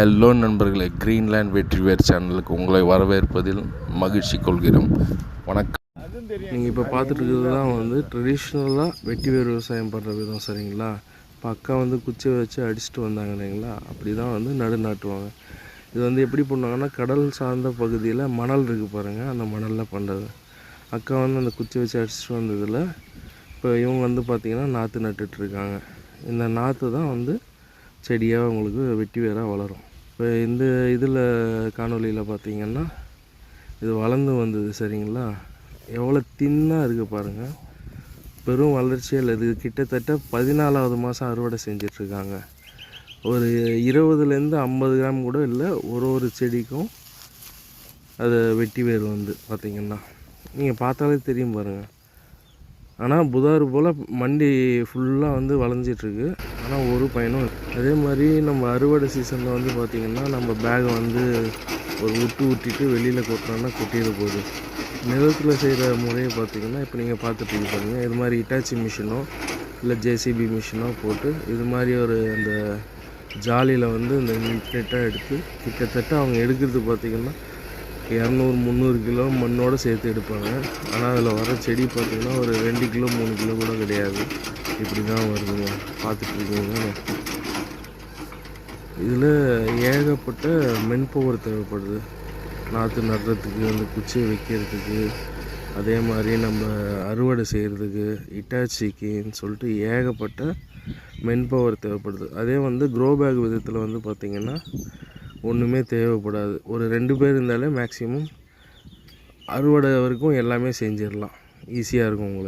Hello நண்பர்களே Greenland வெற்றிவேர் சேனலுக்கு உங்களை வரவேற்பதில் மகிழ்ச்சி கொள்கிறோம். வணக்கம். நீங்கள் இப்போ பார்த்துட்டு இருக்கிறது தான் வந்து ட்ரெடிஷ்னலாக வெட்டி வேர் விவசாயம் பண்ணுற விதம் சரிங்களா? இப்போ அக்கா வந்து குச்சியை வச்சு அடிச்சுட்டு வந்தாங்க இல்லைங்களா? அப்படி தான் வந்து நடு நாட்டுவாங்க இது வந்து எப்படி பண்ணுவாங்கன்னா கடல் சார்ந்த பகுதியில் மணல் இருக்குது பாருங்கள் அந்த மணலில் பண்ணுறது அக்கா வந்து அந்த குச்சி வச்சு அடிச்சுட்டு வந்ததில் இப்போ இவங்க வந்து பார்த்திங்கன்னா நாற்று நட்டுட்ருக்காங்க இந்த நாற்று தான் வந்து செடியாக உங்களுக்கு வெட்டி வேறாக வளரும். இப்போ இந்த இதில் காணொலியில் பார்த்தீங்கன்னா இது வளர்ந்து வந்தது சரிங்களா? எவ்வளோ தின்னாக இருக்குது பாருங்கள் பெரும் வளர்ச்சியில் இல்லை இது கிட்டத்தட்ட பதினாலாவது மாதம் அறுவடை செஞ்சிட்ருக்காங்க. ஒரு இருபதுலேருந்து ஐம்பது கிராம் கூட இல்லை ஒரு ஒரு செடிக்கும் அது வெட்டி வேர் வந்து பார்த்திங்கன்னா. நீங்கள் பார்த்தாலே தெரியும் பாருங்கள் ஆனால் புதாறு போல் மண்டி ஃபுல்லாக வந்து வளைஞ்சிட்ருக்கு ஆனால் ஒரு பயனும் அதே மாதிரி நம்ம அறுவடை சீசனில் வந்து பார்த்திங்கன்னா நம்ம பேகை வந்து ஒரு விட்டு விட்டிட்டு வெளியில் கொட்டினோன்னா கொட்டிட போகுது. நிலத்தில் செய்கிற முறையை பார்த்திங்கன்னா இப்போ நீங்கள் பார்த்துட்டு பாருங்க. இது மாதிரி இட்டாச்சி மிஷினோ இல்லை ஜேசிபி மிஷினோ போட்டு இது மாதிரி ஒரு அந்த ஜாலியில் வந்து இந்த நீட்டாக எடுத்து கிட்டத்தட்ட அவங்க எடுக்கிறது பார்த்திங்கன்னா இரநூறு முந்நூறு கிலோ மண்ணோடு சேர்த்து எடுப்பாங்க. ஆனால் அதில் வர செடி பார்த்திங்கன்னா ஒரு ரெண்டு கிலோ மூணு கிலோ கூட கிடையாது. இப்படி தான் வருதுங்க பார்த்துட்ருக்கீங்க இதில் ஏகப்பட்ட மென்பவர் தேவைப்படுது. நாற்று நடுறதுக்கு அந்த குச்சியை வைக்கிறதுக்கு அதே மாதிரி நம்ம அறுவடை செய்கிறதுக்கு இட்டாச்சிக்குன்னு சொல்லிட்டு ஏகப்பட்ட மென்பவர் தேவைப்படுது. அதே வந்து க்ரோ பேக் விதத்தில் வந்து பார்த்திங்கன்னா ஒன்றுமே தேவைப்படாது. ஒரு ரெண்டு பேர் இருந்தாலே மேக்ஸிமம் அறுவடை வரைக்கும் எல்லாமே செஞ்சிடலாம். ஈஸியாக இருக்கும் உங்களுக்கு.